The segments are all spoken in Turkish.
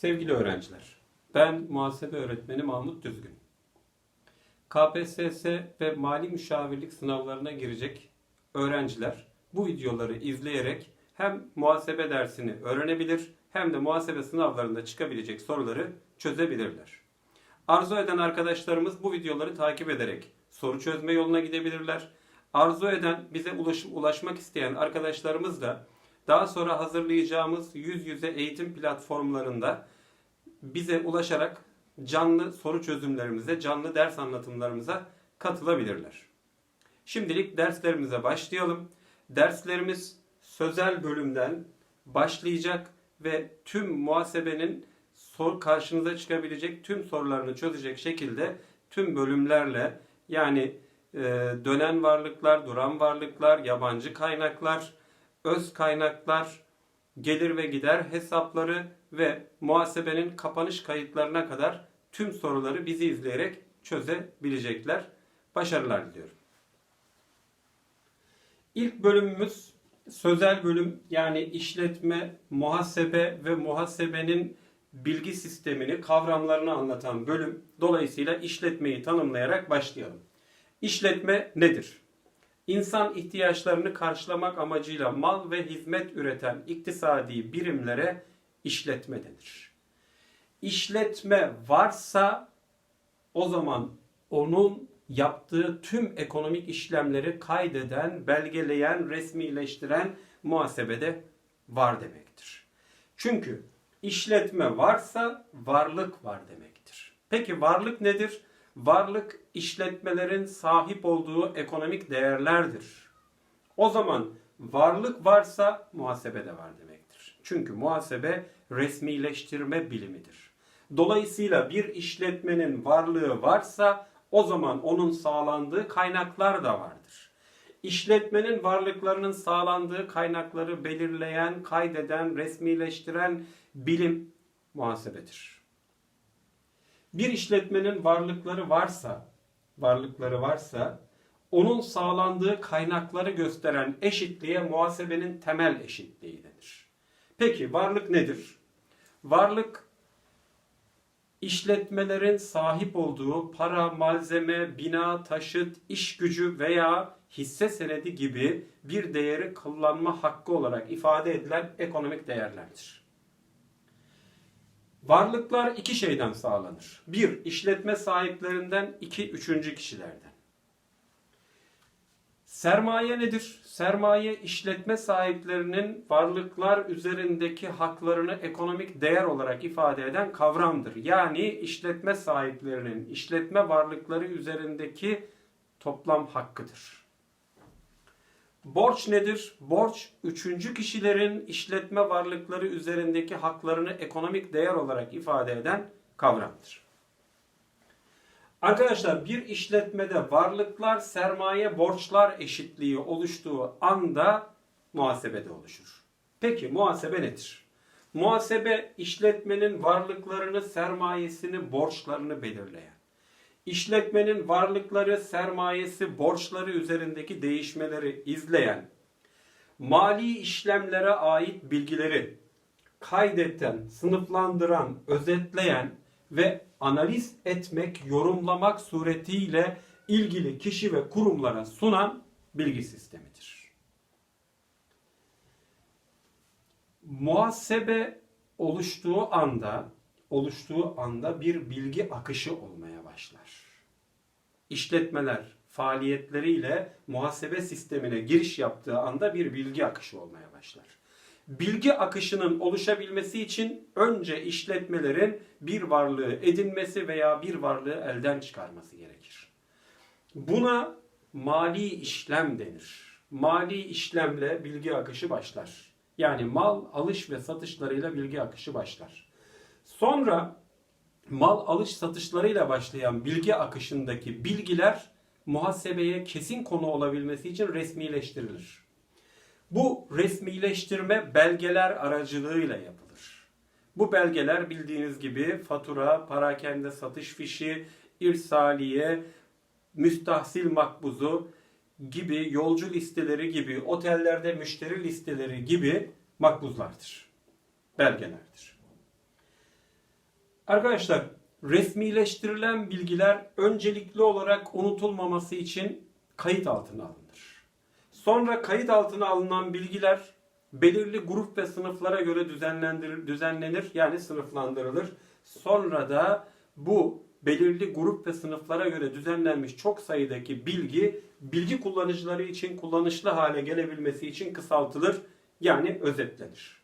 Sevgili öğrenciler, ben muhasebe öğretmeni Mahmut Düzgün. KPSS ve mali müşavirlik sınavlarına girecek öğrenciler bu videoları izleyerek hem muhasebe dersini öğrenebilir hem de muhasebe sınavlarında çıkabilecek soruları çözebilirler. Arzu eden arkadaşlarımız bu videoları takip ederek soru çözme yoluna gidebilirler. Arzu eden bize ulaşım, ulaşmak isteyen arkadaşlarımız da daha sonra hazırlayacağımız yüz yüze eğitim platformlarında bize ulaşarak canlı soru çözümlerimize, canlı ders anlatımlarımıza katılabilirler. Şimdilik derslerimize başlayalım. Derslerimiz sözel bölümden başlayacak ve tüm muhasebenin sor karşınıza çıkabilecek tüm sorularını çözecek şekilde tüm bölümlerle yani e, dönen varlıklar, duran varlıklar, yabancı kaynaklar, öz kaynaklar, gelir ve gider hesapları ve muhasebenin kapanış kayıtlarına kadar tüm soruları bizi izleyerek çözebilecekler. Başarılar diliyorum. İlk bölümümüz sözel bölüm yani işletme, muhasebe ve muhasebenin bilgi sistemini, kavramlarını anlatan bölüm. Dolayısıyla işletmeyi tanımlayarak başlayalım. İşletme nedir? İnsan ihtiyaçlarını karşılamak amacıyla mal ve hizmet üreten iktisadi birimlere işletme denir. İşletme varsa o zaman onun yaptığı tüm ekonomik işlemleri kaydeden, belgeleyen, resmileştiren muhasebede var demektir. Çünkü işletme varsa varlık var demektir. Peki varlık nedir? Varlık işletmelerin sahip olduğu ekonomik değerlerdir. O zaman varlık varsa muhasebe de var demektir. Çünkü muhasebe resmileştirme bilimidir. Dolayısıyla bir işletmenin varlığı varsa o zaman onun sağlandığı kaynaklar da vardır. İşletmenin varlıklarının sağlandığı kaynakları belirleyen, kaydeden, resmileştiren bilim muhasebedir. Bir işletmenin varlıkları varsa, varlıkları varsa onun sağlandığı kaynakları gösteren eşitliğe muhasebenin temel eşitliği denir. Peki varlık nedir? Varlık işletmelerin sahip olduğu para, malzeme, bina, taşıt, iş gücü veya hisse senedi gibi bir değeri kullanma hakkı olarak ifade edilen ekonomik değerlerdir. Varlıklar iki şeyden sağlanır. Bir, işletme sahiplerinden, iki, üçüncü kişilerden. Sermaye nedir? Sermaye işletme sahiplerinin varlıklar üzerindeki haklarını ekonomik değer olarak ifade eden kavramdır. Yani işletme sahiplerinin işletme varlıkları üzerindeki toplam hakkıdır. Borç nedir? Borç üçüncü kişilerin işletme varlıkları üzerindeki haklarını ekonomik değer olarak ifade eden kavramdır. Arkadaşlar bir işletmede varlıklar, sermaye, borçlar eşitliği oluştuğu anda muhasebede oluşur. Peki muhasebe nedir? Muhasebe işletmenin varlıklarını, sermayesini, borçlarını belirleyen, işletmenin varlıkları, sermayesi, borçları üzerindeki değişmeleri izleyen, mali işlemlere ait bilgileri kaydeten, sınıflandıran, özetleyen ve analiz etmek, yorumlamak suretiyle ilgili kişi ve kurumlara sunan bilgi sistemidir. Muhasebe oluştuğu anda oluştuğu anda bir bilgi akışı olmaya başlar. İşletmeler faaliyetleriyle muhasebe sistemine giriş yaptığı anda bir bilgi akışı olmaya başlar bilgi akışının oluşabilmesi için önce işletmelerin bir varlığı edinmesi veya bir varlığı elden çıkarması gerekir. Buna mali işlem denir. Mali işlemle bilgi akışı başlar. Yani mal alış ve satışlarıyla bilgi akışı başlar. Sonra mal alış satışlarıyla başlayan bilgi akışındaki bilgiler muhasebeye kesin konu olabilmesi için resmileştirilir. Bu resmileştirme belgeler aracılığıyla yapılır. Bu belgeler bildiğiniz gibi fatura, parakende satış fişi, irsaliye, müstahsil makbuzu gibi yolcu listeleri gibi otellerde müşteri listeleri gibi makbuzlardır. Belgelerdir. Arkadaşlar resmileştirilen bilgiler öncelikli olarak unutulmaması için kayıt altına alınır. Sonra kayıt altına alınan bilgiler belirli grup ve sınıflara göre düzenlendir, düzenlenir yani sınıflandırılır. Sonra da bu belirli grup ve sınıflara göre düzenlenmiş çok sayıdaki bilgi bilgi kullanıcıları için kullanışlı hale gelebilmesi için kısaltılır yani özetlenir.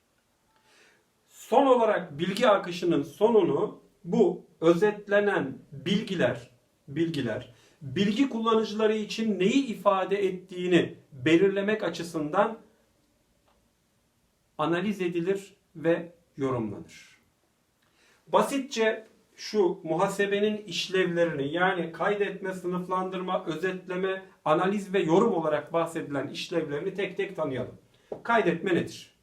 Son olarak bilgi akışının sonunu bu özetlenen bilgiler bilgiler bilgi kullanıcıları için neyi ifade ettiğini belirlemek açısından analiz edilir ve yorumlanır. Basitçe şu muhasebenin işlevlerini yani kaydetme, sınıflandırma, özetleme, analiz ve yorum olarak bahsedilen işlevlerini tek tek tanıyalım. Kaydetme nedir?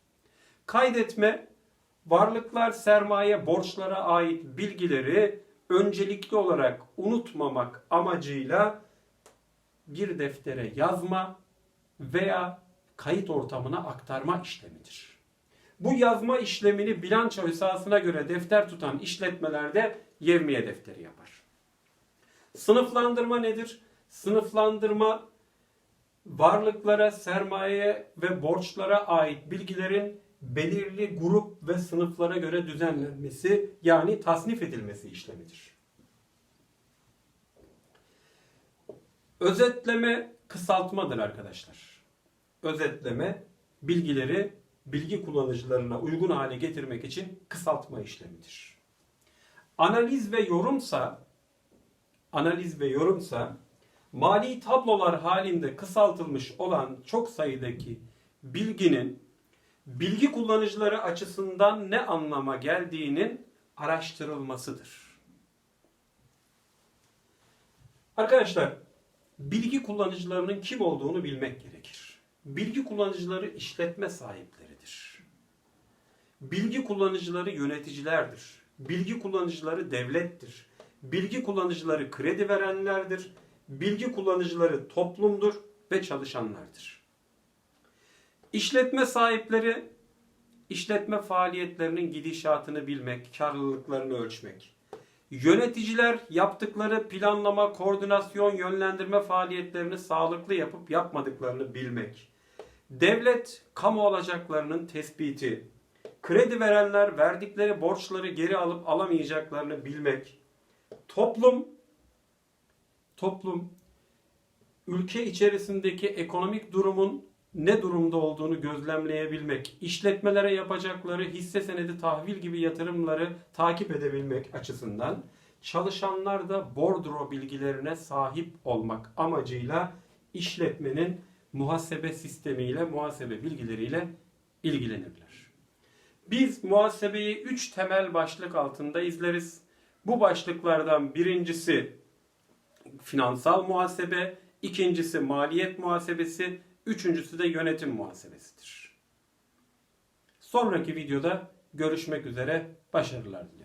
Kaydetme varlıklar, sermaye, borçlara ait bilgileri öncelikli olarak unutmamak amacıyla bir deftere yazma veya kayıt ortamına aktarma işlemidir. Bu yazma işlemini bilanço hesabına göre defter tutan işletmelerde yevmiye defteri yapar. Sınıflandırma nedir? Sınıflandırma varlıklara, sermayeye ve borçlara ait bilgilerin belirli grup ve sınıflara göre düzenlenmesi yani tasnif edilmesi işlemidir. Özetleme kısaltmadır arkadaşlar. Özetleme bilgileri bilgi kullanıcılarına uygun hale getirmek için kısaltma işlemidir. Analiz ve yorumsa analiz ve yorumsa mali tablolar halinde kısaltılmış olan çok sayıdaki bilginin bilgi kullanıcıları açısından ne anlama geldiğinin araştırılmasıdır. Arkadaşlar, bilgi kullanıcılarının kim olduğunu bilmek gerekir. Bilgi kullanıcıları işletme sahipleridir. Bilgi kullanıcıları yöneticilerdir. Bilgi kullanıcıları devlettir. Bilgi kullanıcıları kredi verenlerdir. Bilgi kullanıcıları toplumdur ve çalışanlardır. İşletme sahipleri işletme faaliyetlerinin gidişatını bilmek, karlılıklarını ölçmek. Yöneticiler yaptıkları planlama, koordinasyon, yönlendirme faaliyetlerini sağlıklı yapıp yapmadıklarını bilmek. Devlet kamu alacaklarının tespiti. Kredi verenler verdikleri borçları geri alıp alamayacaklarını bilmek. Toplum toplum ülke içerisindeki ekonomik durumun ne durumda olduğunu gözlemleyebilmek, işletmelere yapacakları hisse senedi tahvil gibi yatırımları takip edebilmek açısından çalışanlar da bordro bilgilerine sahip olmak amacıyla işletmenin muhasebe sistemiyle, muhasebe bilgileriyle ilgilenirler. Biz muhasebeyi 3 temel başlık altında izleriz. Bu başlıklardan birincisi finansal muhasebe, ikincisi maliyet muhasebesi, Üçüncüsü de yönetim muhasebesidir. Sonraki videoda görüşmek üzere. Başarılar diliyorum.